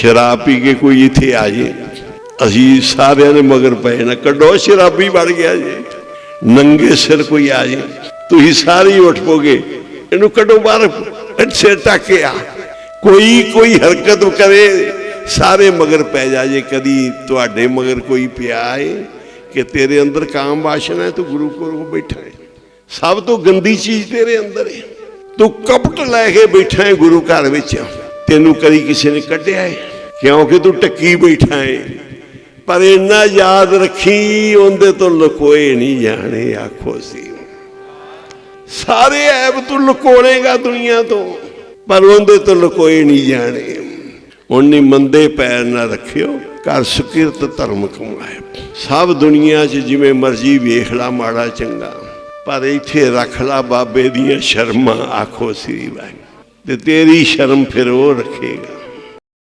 ਸ਼ਰਾਬ ਪੀ ਕੇ ਕੋਈ ਇੱਥੇ ਆ ਜੇ। ਅਸੀਂ ਸਾਰਿਆਂ ਦੇ ਮਗਰ ਪਏ ਨਾ, ਕੱਢੋ, ਸ਼ਰਾਬੀ ਬਣ ਗਿਆ ਜੇ। ਨੰਗੇ ਸਿਰ ਕੋਈ ਆ ਜੇ। ਤੁਸੀਂ ਸਾਰੇ ਉੱਠ ਪੋਗੇ, ਇਹਨੂੰ ਕੱਢੋ ਬਾਹਰ ਸਿਰ ਟੱਕੇ ਆ। ਕੋਈ ਕੋਈ ਹਰਕਤ ਕਰੇ, ਸਾਰੇ ਮਗਰ ਪੈ ਜਾ ਜੇ। ਕਦੀ ਤੁਹਾਡੇ ਮਗਰ ਕੋਈ ਪਿਆ ਏ, ਕਿ ਤੇਰੇ ਅੰਦਰ ਕਾਮ ਵਾਸ਼ਨਾ ਹੈ, ਤੂੰ ਗੁਰੂ ਕੋਲ ਬੈਠਾ ਹੈ ਸਭ ਤੋਂ ਗੰਦੀ ਚੀਜ਼ ਤੇਰੇ ਅੰਦਰ ਹੈ ਤੂੰ ਕਪਟ ਲੈ ਕੇ ਬੈਠਾ ਹੈ ਗੁਰੂ ਘਰ ਵਿੱਚ। ਤੈਨੂੰ ਕਦੀ ਕਿਸੇ ਨੇ ਕੱਢਿਆ ਹੈ ਕਿਉਂਕਿ ਤੂੰ ਟੱਕੀ ਬੈਠਾ ਏ। ਪਰ ਇੰਨਾ ਯਾਦ ਰੱਖੀ, ਉਹਦੇ ਤੋਂ ਲੁਕੋਏ ਨਹੀਂ ਜਾਣੇ, ਆਖੋ ਸੀ। ਸਾਰੇ ਐਬ ਤੂੰ ਲੁਕੋਣੇਗਾ ਦੁਨੀਆ ਤੋਂ, ਪਰ ਉਹਦੇ ਤੋਂ ਲੁਕੋਏ ਨਹੀਂ ਜਾਣੇ। ਉਹਨੇ ਮੰਦੇ ਪੈਰ ਨਾ ਰੱਖਿਓ ਕਰ ਸੁਕਿਰਤ ਧਰਮ ਕਮਾਏ। ਸਭ ਦੁਨੀਆ 'ਚ ਜਿਵੇਂ ਮਰਜ਼ੀ ਵੇਖ ਲਾ ਮਾੜਾ ਚੰਗਾ, ਪਰ ਇੱਥੇ ਰੱਖ ਲਾ ਬਾਬੇ ਦੀਆਂ ਸ਼ਰਮਾਂ, ਆਖੋ ਸ੍ਰੀ ਵਾਹਿਗੁਰੂ ਤੇ ਤੇਰੀ ਸ਼ਰਮ ਫਿਰ ਉਹ ਰੱਖੇਗਾ।